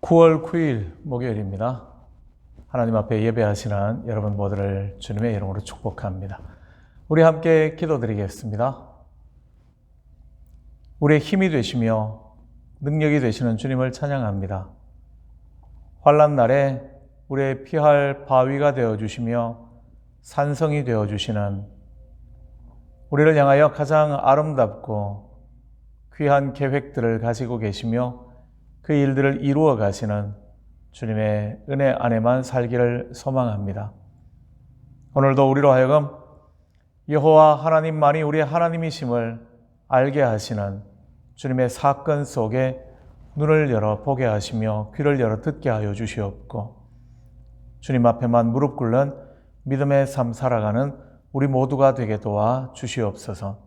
9월 9일 목요일입니다. 하나님 앞에 예배하시는 여러분 모두를 주님의 이름으로 축복합니다. 우리 함께 기도드리겠습니다. 우리의 힘이 되시며 능력이 되시는 주님을 찬양합니다. 환란 날에 우리의 피할 바위가 되어 주시며 산성이 되어 주시는 우리를 향하여 가장 아름답고 귀한 계획들을 가지고 계시며 그 일들을 이루어 가시는 주님의 은혜 안에만 살기를 소망합니다. 오늘도 우리로 하여금 여호와 하나님만이 우리의 하나님이심을 알게 하시는 주님의 사건 속에 눈을 열어 보게 하시며 귀를 열어 듣게 하여 주시옵고 주님 앞에만 무릎 꿇는 믿음의 삶 살아가는 우리 모두가 되게 도와 주시옵소서.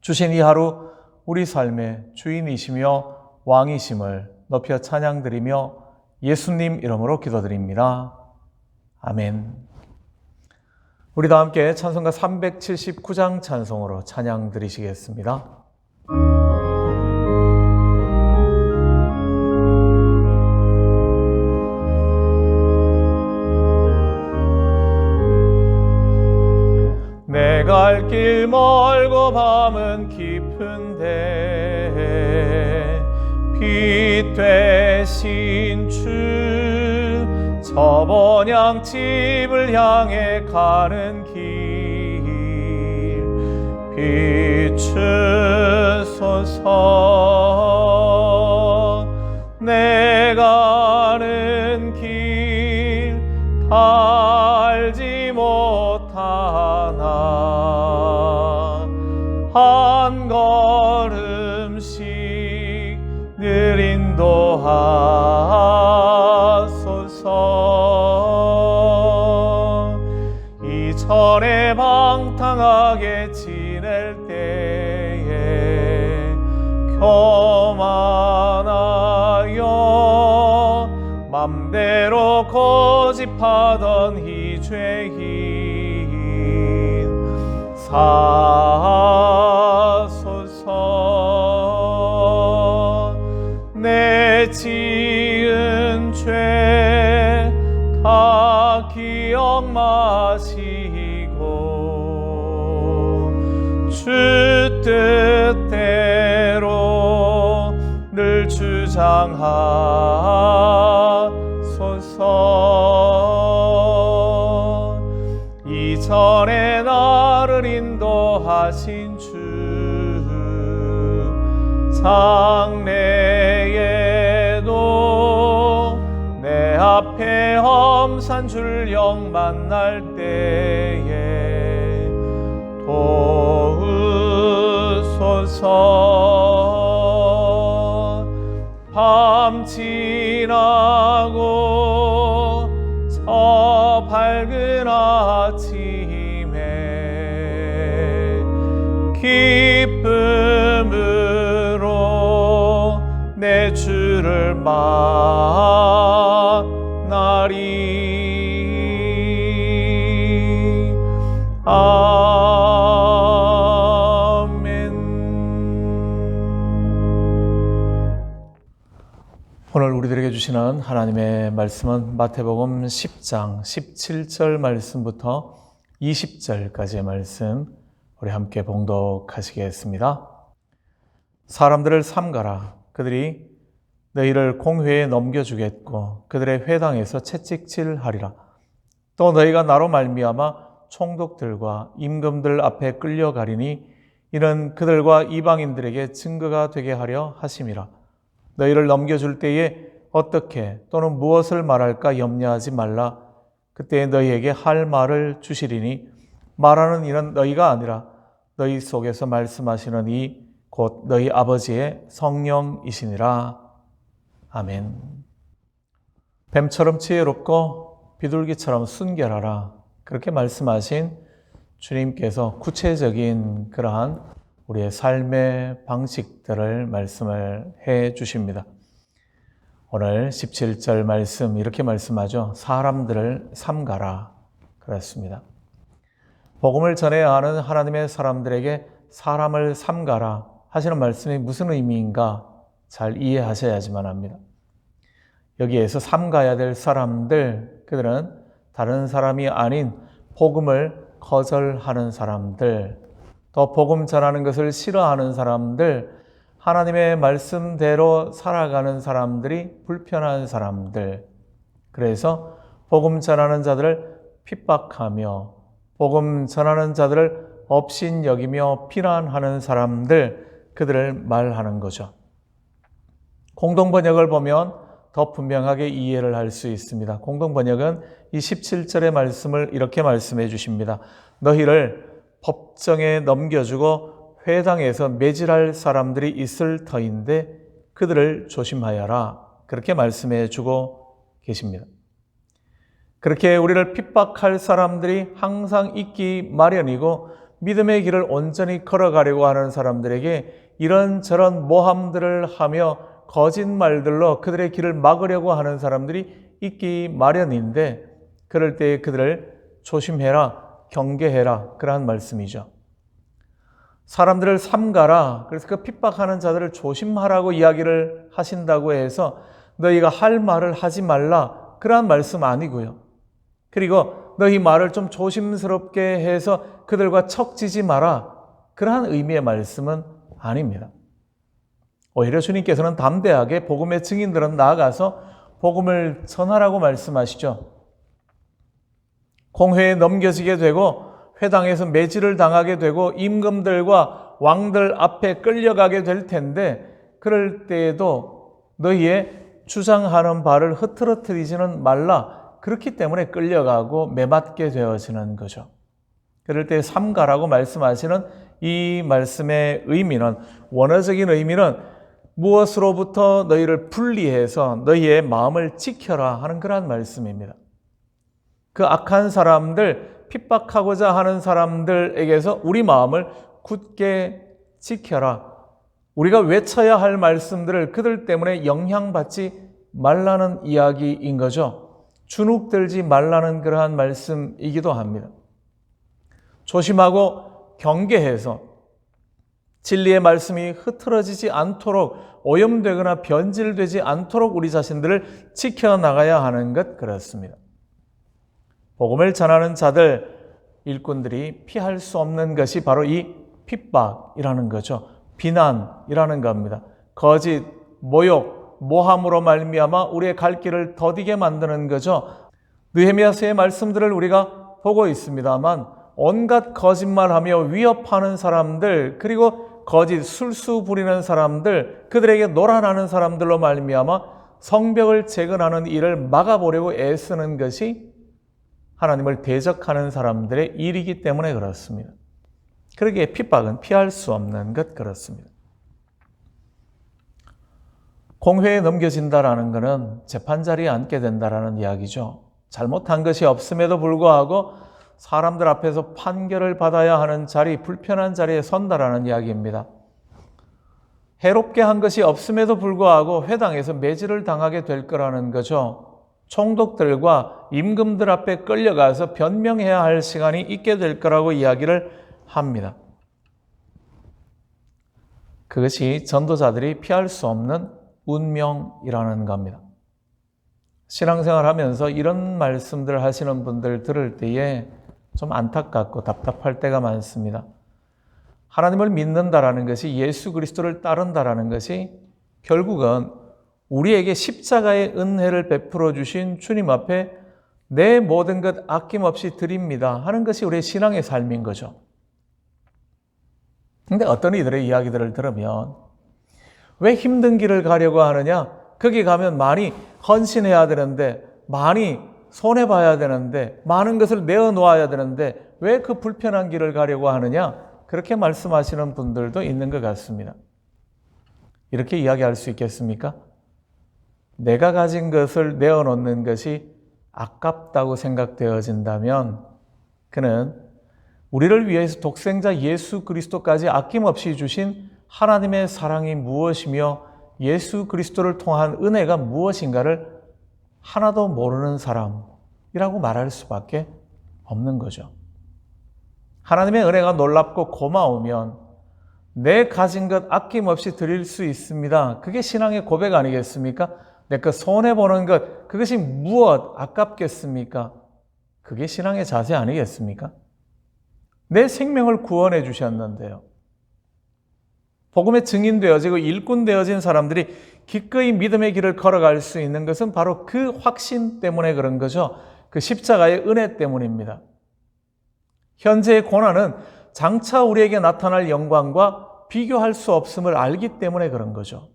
주신 이 하루 우리 삶의 주인이시며 왕이심을 높여 찬양드리며 예수님 이름으로 기도드립니다. 아멘. 우리 다 함께 찬송가 379장 찬송으로 찬양 드리시겠습니다. 내갈 길 멀고 밤은 깊 빛 되신 주 저번양 집을 향해 가는 길. 비추소서 내 가는 길 알지 못하나. 한 걸음씩 늘 인도하소서. 이전에 방탕하게 지낼 때에 교만하여 맘대로 고집하던 이 죄인 사 기억 마시고 주 뜻대로 늘 주장하소서. 이전에 나를 인도하신 주장 험산 줄령 만날 때에 도우소서. 밤 지나고 저 밝은 아침에 기쁨으로 내 주를 만 주시는 하나님의 말씀은 마태복음 10장 17절 말씀부터 20절까지의 말씀 우리 함께 봉독하시겠습니다. 사람들을 삼가라. 그들이 너희를 공회에 넘겨주겠고 그들의 회당에서 채찍질하리라. 또 너희가 나로 말미암아 총독들과 임금들 앞에 끌려가리니 이는 그들과 이방인들에게 증거가 되게 하려 하심이라. 너희를 넘겨줄 때에 어떻게 또는 무엇을 말할까 염려하지 말라. 그때 너희에게 할 말을 주시리니 말하는 이는 너희가 아니라 너희 속에서 말씀하시는 이 곧 너희 아버지의 성령이시니라. 아멘. 뱀처럼 지혜롭고 비둘기처럼 순결하라. 그렇게 말씀하신 주님께서 구체적인 그러한 우리의 삶의 방식들을 말씀을 해 주십니다. 오늘 17절 말씀 이렇게 말씀하죠. 사람들을 삼가라. 그렇습니다. 복음을 전해야 하는 하나님의 사람들에게 사람을 삼가라 하시는 말씀이 무슨 의미인가 잘 이해하셔야지만 합니다. 여기에서 삼가야 될 사람들, 그들은 다른 사람이 아닌 복음을 거절하는 사람들, 또 복음 전하는 것을 싫어하는 사람들, 하나님의 말씀대로 살아가는 사람들이 불편한 사람들. 그래서 복음 전하는 자들을 핍박하며 복음 전하는 자들을 업신 여기며 비난하는 사람들, 그들을 말하는 거죠. 공동 번역을 보면 더 분명하게 이해를 할 수 있습니다. 공동 번역은 이 17절의 말씀을 이렇게 말씀해 주십니다. 너희를 법정에 넘겨주고 회당에서 매질할 사람들이 있을 터인데 그들을 조심하여라. 그렇게 말씀해 주고 계십니다. 그렇게 우리를 핍박할 사람들이 항상 있기 마련이고 믿음의 길을 온전히 걸어가려고 하는 사람들에게 이런저런 모함들을 하며 거짓말들로 그들의 길을 막으려고 하는 사람들이 있기 마련인데 그럴 때 그들을 조심해라, 경계해라 그러한 말씀이죠. 사람들을 삼가라. 그래서 그 핍박하는 자들을 조심하라고 이야기를 하신다고 해서 너희가 할 말을 하지 말라. 그러한 말씀 아니고요. 그리고 너희 말을 좀 조심스럽게 해서 그들과 척지지 마라. 그러한 의미의 말씀은 아닙니다. 오히려 주님께서는 담대하게 복음의 증인들은 나아가서 복음을 전하라고 말씀하시죠. 공회에 넘겨지게 되고 회당에서 매질을 당하게 되고 임금들과 왕들 앞에 끌려가게 될 텐데 그럴 때에도 너희의 주장하는 바를 흐트러뜨리지는 말라. 그렇기 때문에 끌려가고 매맞게 되어지는 거죠. 그럴 때 삼가라고 말씀하시는 이 말씀의 의미는 원어적인 의미는 무엇으로부터 너희를 분리해서 너희의 마음을 지켜라 하는 그러한 말씀입니다. 그 악한 사람들, 핍박하고자 하는 사람들에게서 우리 마음을 굳게 지켜라. 우리가 외쳐야 할 말씀들을 그들 때문에 영향받지 말라는 이야기인 거죠. 주눅들지 말라는 그러한 말씀이기도 합니다. 조심하고 경계해서 진리의 말씀이 흐트러지지 않도록 오염되거나 변질되지 않도록 우리 자신들을 지켜나가야 하는 것 그렇습니다. 복음을 전하는 자들, 일꾼들이 피할 수 없는 것이 바로 이 핍박이라는 거죠. 비난이라는 겁니다. 거짓, 모욕, 모함으로 말미암아 우리의 갈 길을 더디게 만드는 거죠. 느헤미야서의 말씀들을 우리가 보고 있습니다만 온갖 거짓말하며 위협하는 사람들 그리고 거짓 술수 부리는 사람들 그들에게 놀아나는 사람들로 말미암아 성벽을 재건하는 일을 막아보려고 애쓰는 것이 하나님을 대적하는 사람들의 일이기 때문에 그렇습니다. 그러기에 핍박은 피할 수 없는 것 그렇습니다. 공회에 넘겨진다라는 것은 재판 자리에 앉게 된다라는 이야기죠. 잘못한 것이 없음에도 불구하고 사람들 앞에서 판결을 받아야 하는 자리, 불편한 자리에 선다라는 이야기입니다. 해롭게 한 것이 없음에도 불구하고 회당에서 매질을 당하게 될 거라는 거죠. 총독들과 임금들 앞에 끌려가서 변명해야 할 시간이 있게 될 거라고 이야기를 합니다. 그것이 전도자들이 피할 수 없는 운명이라는 겁니다. 신앙생활 하면서 이런 말씀들 하시는 분들 들을 때에 좀 안타깝고 답답할 때가 많습니다. 하나님을 믿는다라는 것이 예수 그리스도를 따른다라는 것이 결국은 우리에게 십자가의 은혜를 베풀어 주신 주님 앞에 내 모든 것 아낌없이 드립니다 하는 것이 우리의 신앙의 삶인 거죠. 근데 어떤 이들의 이야기들을 들으면 왜 힘든 길을 가려고 하느냐? 거기 가면 많이 헌신해야 되는데, 많이 손해봐야 되는데, 많은 것을 내어놓아야 되는데, 왜 그 불편한 길을 가려고 하느냐? 그렇게 말씀하시는 분들도 있는 것 같습니다. 이렇게 이야기할 수 있겠습니까? 내가 가진 것을 내어놓는 것이 아깝다고 생각되어진다면, 그는 우리를 위해서 독생자 예수 그리스도까지 아낌없이 주신 하나님의 사랑이 무엇이며 예수 그리스도를 통한 은혜가 무엇인가를 하나도 모르는 사람이라고 말할 수밖에 없는 거죠. 하나님의 은혜가 놀랍고 고마우면 내 가진 것 아낌없이 드릴 수 있습니다. 그게 신앙의 고백 아니겠습니까? 내그 손해보는 것, 그것이 무엇 아깝겠습니까? 그게 신앙의 자세 아니겠습니까? 내 생명을 구원해 주셨는데요. 복음에 증인 되어지고 일꾼 되어진 사람들이 기꺼이 믿음의 길을 걸어갈 수 있는 것은 바로 그 확신 때문에 그런 거죠. 그 십자가의 은혜 때문입니다. 현재의 고난은 장차 우리에게 나타날 영광과 비교할 수 없음을 알기 때문에 그런 거죠.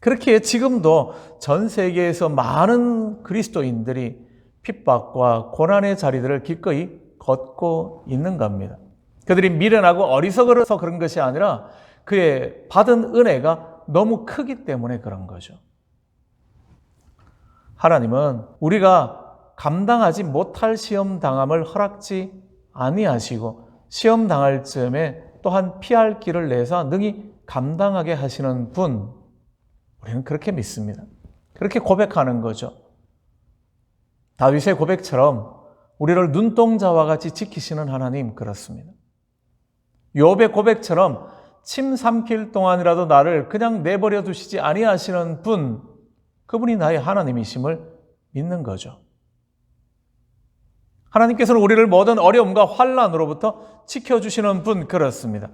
그렇게 지금도 전 세계에서 많은 그리스도인들이 핍박과 고난의 자리들을 기꺼이 걷고 있는 겁니다. 그들이 미련하고 어리석어서 그런 것이 아니라 그의 받은 은혜가 너무 크기 때문에 그런 거죠. 하나님은 우리가 감당하지 못할 시험 당함을 허락지 아니하시고 시험 당할 즈음에 또한 피할 길을 내서 능히 감당하게 하시는 분 우리는 그렇게 믿습니다. 그렇게 고백하는 거죠. 다윗의 고백처럼 우리를 눈동자와 같이 지키시는 하나님 그렇습니다. 욥의 고백처럼 침 삼킬 동안이라도 나를 그냥 내버려 두시지 아니하시는 분 그분이 나의 하나님이심을 믿는 거죠. 하나님께서는 우리를 모든 어려움과 환란으로부터 지켜주시는 분 그렇습니다.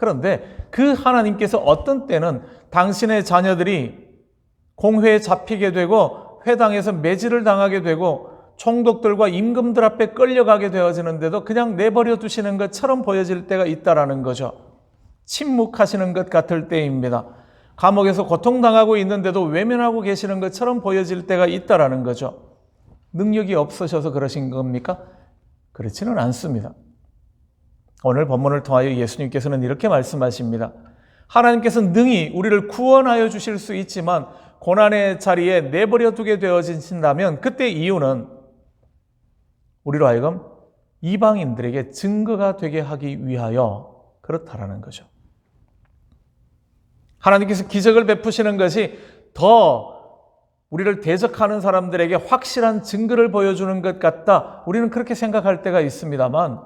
그런데 그 하나님께서 어떤 때는 당신의 자녀들이 공회에 잡히게 되고 회당에서 매질을 당하게 되고 총독들과 임금들 앞에 끌려가게 되어지는데도 그냥 내버려 두시는 것처럼 보여질 때가 있다라는 거죠. 침묵하시는 것 같을 때입니다. 감옥에서 고통당하고 있는데도 외면하고 계시는 것처럼 보여질 때가 있다라는 거죠. 능력이 없으셔서 그러신 겁니까? 그렇지는 않습니다. 오늘 본문을 통하여 예수님께서는 이렇게 말씀하십니다. 하나님께서 능히 우리를 구원하여 주실 수 있지만 고난의 자리에 내버려 두게 되어진다면 그때 이유는 우리로 하여금 이방인들에게 증거가 되게 하기 위하여 그렇다라는 거죠. 하나님께서 기적을 베푸시는 것이 더 우리를 대적하는 사람들에게 확실한 증거를 보여주는 것 같다. 우리는 그렇게 생각할 때가 있습니다만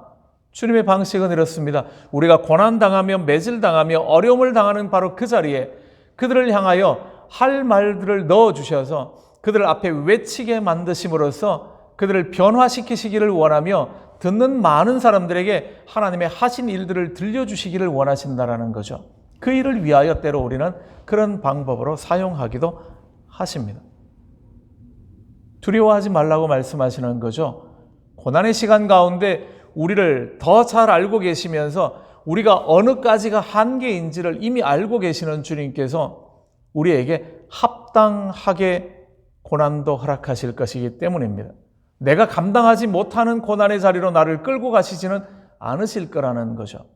주님의 방식은 이렇습니다. 우리가 고난당하며 매질당하며 어려움을 당하는 바로 그 자리에 그들을 향하여 할 말들을 넣어주셔서 그들 앞에 외치게 만드심으로써 그들을 변화시키시기를 원하며 듣는 많은 사람들에게 하나님의 하신 일들을 들려주시기를 원하신다라는 거죠. 그 일을 위하여 때로 우리는 그런 방법으로 사용하기도 하십니다. 두려워하지 말라고 말씀하시는 거죠. 고난의 시간 가운데 우리를 더 잘 알고 계시면서 우리가 어느까지가 한계인지를 이미 알고 계시는 주님께서 우리에게 합당하게 고난도 허락하실 것이기 때문입니다. 내가 감당하지 못하는 고난의 자리로 나를 끌고 가시지는 않으실 거라는 거죠.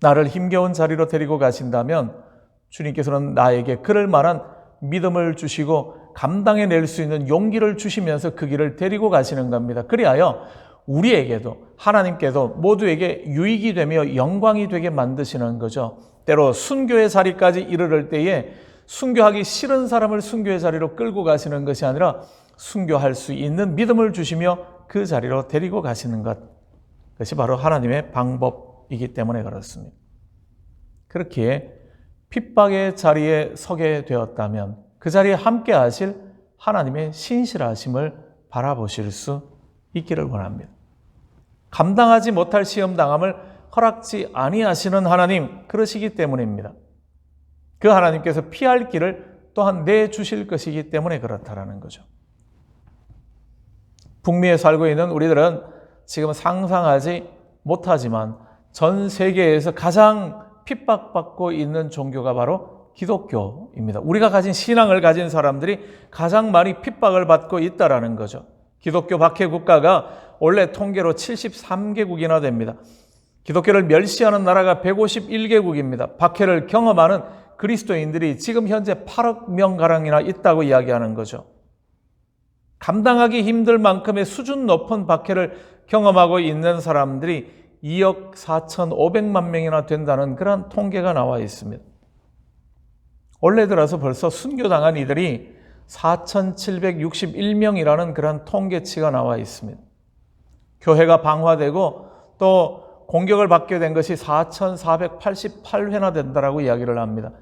나를 힘겨운 자리로 데리고 가신다면 주님께서는 나에게 그럴 만한 믿음을 주시고 감당해낼 수 있는 용기를 주시면서 그 길을 데리고 가시는 겁니다. 그리하여 우리에게도 하나님께도 모두에게 유익이 되며 영광이 되게 만드시는 거죠. 때로 순교의 자리까지 이르를 때에 순교하기 싫은 사람을 순교의 자리로 끌고 가시는 것이 아니라 순교할 수 있는 믿음을 주시며 그 자리로 데리고 가시는 것. 그것이 바로 하나님의 방법이기 때문에 그렇습니다. 그렇게 핍박의 자리에 서게 되었다면 그 자리에 함께 하실 하나님의 신실하심을 바라보실 수 있기를 원합니다. 감당하지 못할 시험 당함을 허락지 아니하시는 하나님 그러시기 때문입니다. 그 하나님께서 피할 길을 또한 내 주실 것이기 때문에 그렇다라는 거죠. 북미에 살고 있는 우리들은 지금 상상하지 못하지만 전 세계에서 가장 핍박받고 있는 종교가 바로 기독교입니다. 우리가 가진 신앙을 가진 사람들이 가장 많이 핍박을 받고 있다라는 거죠. 기독교 박해 국가가 원래 통계로 73개국이나 됩니다. 기독교를 멸시하는 나라가 151개국입니다. 박해를 경험하는 그리스도인들이 지금 현재 8억 명가량이나 있다고 이야기하는 거죠. 감당하기 힘들 만큼의 수준 높은 박해를 경험하고 있는 사람들이 2억 4천5백만 명이나 된다는 그런 통계가 나와 있습니다. 원래 들어서 벌써 순교당한 이들이 4,761명이라는 그런 통계치가 나와 있습니다. 교회가 방화되고 또 공격을 받게 된 것이 4,488회나 된다라고 이야기를 합니다.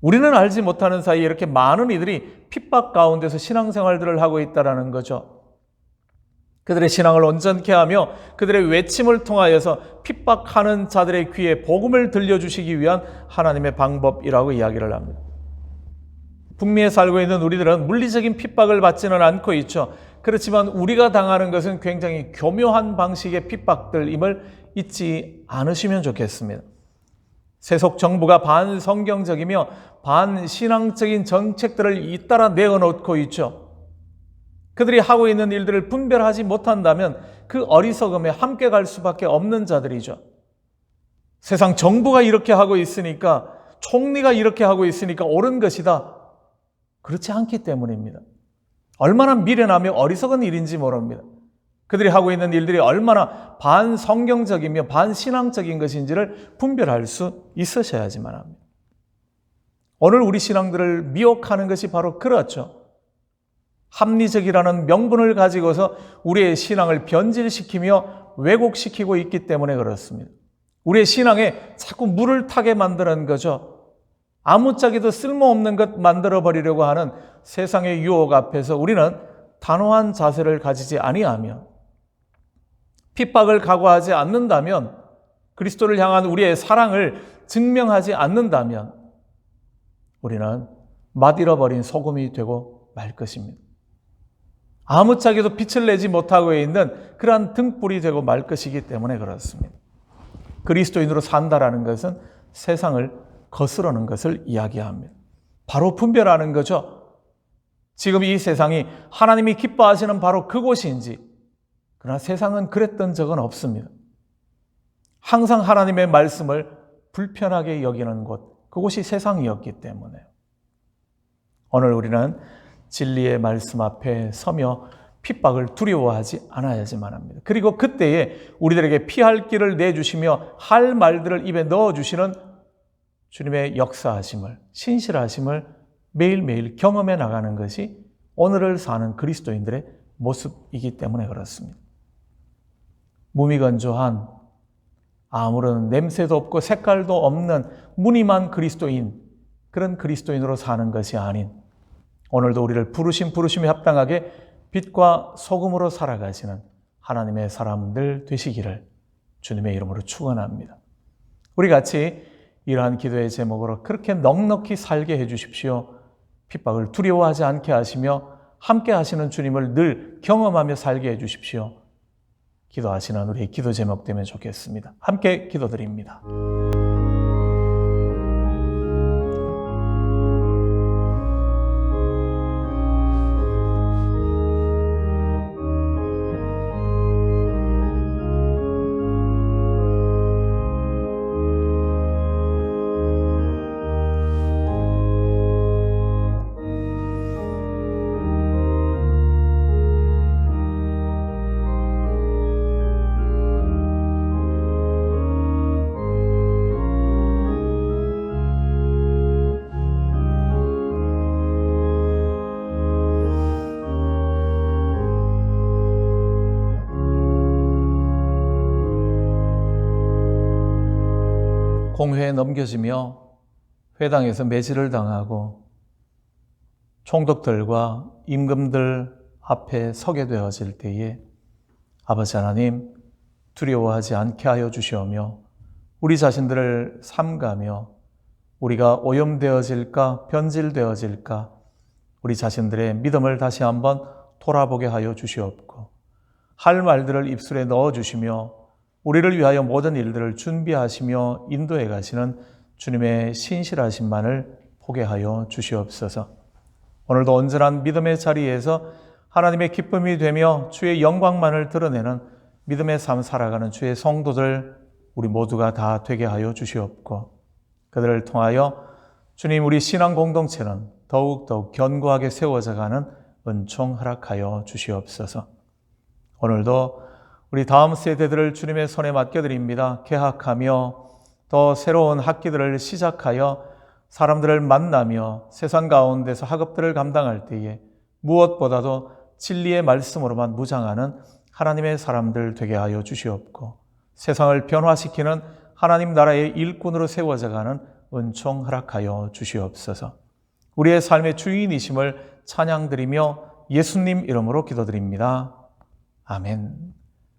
우리는 알지 못하는 사이에 이렇게 많은 이들이 핍박 가운데서 신앙생활들을 하고 있다라는 거죠. 그들의 신앙을 온전케 하며 그들의 외침을 통하여서 핍박하는 자들의 귀에 복음을 들려주시기 위한 하나님의 방법이라고 이야기를 합니다. 북미에 살고 있는 우리들은 물리적인 핍박을 받지는 않고 있죠. 그렇지만 우리가 당하는 것은 굉장히 교묘한 방식의 핍박들임을 잊지 않으시면 좋겠습니다. 세속 정부가 반성경적이며 반신앙적인 정책들을 잇따라 내어놓고 있죠. 그들이 하고 있는 일들을 분별하지 못한다면 그 어리석음에 함께 갈 수밖에 없는 자들이죠. 세상 정부가 이렇게 하고 있으니까 총리가 이렇게 하고 있으니까 옳은 것이다. 그렇지 않기 때문입니다. 얼마나 미련하며 어리석은 일인지 모릅니다. 그들이 하고 있는 일들이 얼마나 반성경적이며 반신앙적인 것인지를 분별할 수 있으셔야지만 합니다. 오늘 우리 신앙들을 미혹하는 것이 바로 그렇죠. 합리적이라는 명분을 가지고서 우리의 신앙을 변질시키며 왜곡시키고 있기 때문에 그렇습니다. 우리의 신앙에 자꾸 물을 타게 만드는 거죠. 아무짝에도 쓸모없는 것 만들어 버리려고 하는 세상의 유혹 앞에서 우리는 단호한 자세를 가지지 아니하며 핍박을 각오하지 않는다면 그리스도를 향한 우리의 사랑을 증명하지 않는다면 우리는 맛잃어버린 소금이 되고 말 것입니다. 아무짝에도 빛을 내지 못하고 있는 그러한 등불이 되고 말 것이기 때문에 그렇습니다. 그리스도인으로 산다라는 것은 세상을 거스르는 것을 이야기합니다. 바로 분별하는 거죠. 지금 이 세상이 하나님이 기뻐하시는 바로 그곳인지, 그러나 세상은 그랬던 적은 없습니다. 항상 하나님의 말씀을 불편하게 여기는 곳, 그곳이 세상이었기 때문에. 오늘 우리는 진리의 말씀 앞에 서며 핍박을 두려워하지 않아야지만 합니다. 그리고 그때에 우리들에게 피할 길을 내주시며 할 말들을 입에 넣어주시는 주님의 역사하심을, 신실하심을 매일매일 경험해 나가는 것이 오늘을 사는 그리스도인들의 모습이기 때문에 그렇습니다. 무미건조한 아무런 냄새도 없고 색깔도 없는 무늬만 그리스도인, 그런 그리스도인으로 사는 것이 아닌 오늘도 우리를 부르신 부르심에 합당하게 빛과 소금으로 살아가시는 하나님의 사람들 되시기를 주님의 이름으로 축원합니다. 우리 같이 이러한 기도의 제목으로 그렇게 넉넉히 살게 해 주십시오. 핍박을 두려워하지 않게 하시며 함께 하시는 주님을 늘 경험하며 살게 해 주십시오. 기도하시는 우리 기도 제목 되면 좋겠습니다. 함께 기도드립니다. 공회에 넘겨지며 회당에서 매질을 당하고 총독들과 임금들 앞에 서게 되어질 때에 아버지 하나님 두려워하지 않게 하여 주시오며 우리 자신들을 삼가며 우리가 오염되어질까 변질되어질까 우리 자신들의 믿음을 다시 한번 돌아보게 하여 주시옵고 할 말들을 입술에 넣어 주시며 우리를 위하여 모든 일들을 준비하시며 인도해 가시는 주님의 신실하심만을 보게 하여 주시옵소서. 오늘도 온전한 믿음의 자리에서 하나님의 기쁨이 되며 주의 영광만을 드러내는 믿음의 삶 살아가는 주의 성도들 우리 모두가 다 되게 하여 주시옵고 그들을 통하여 주님 우리 신앙 공동체는 더욱더욱 견고하게 세워져 가는 은총 허락하여 주시옵소서. 오늘도 우리 다음 세대들을 주님의 손에 맡겨드립니다. 개학하며 더 새로운 학기들을 시작하여 사람들을 만나며 세상 가운데서 학업들을 감당할 때에 무엇보다도 진리의 말씀으로만 무장하는 하나님의 사람들 되게 하여 주시옵고 세상을 변화시키는 하나님 나라의 일꾼으로 세워져 가는 은총 허락하여 주시옵소서. 우리의 삶의 주인이심을 찬양드리며 예수님 이름으로 기도드립니다. 아멘.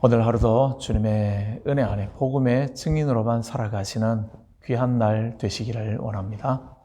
오늘 하루도 주님의 은혜 안에 복음의 증인으로만 살아가시는 귀한 날 되시기를 원합니다.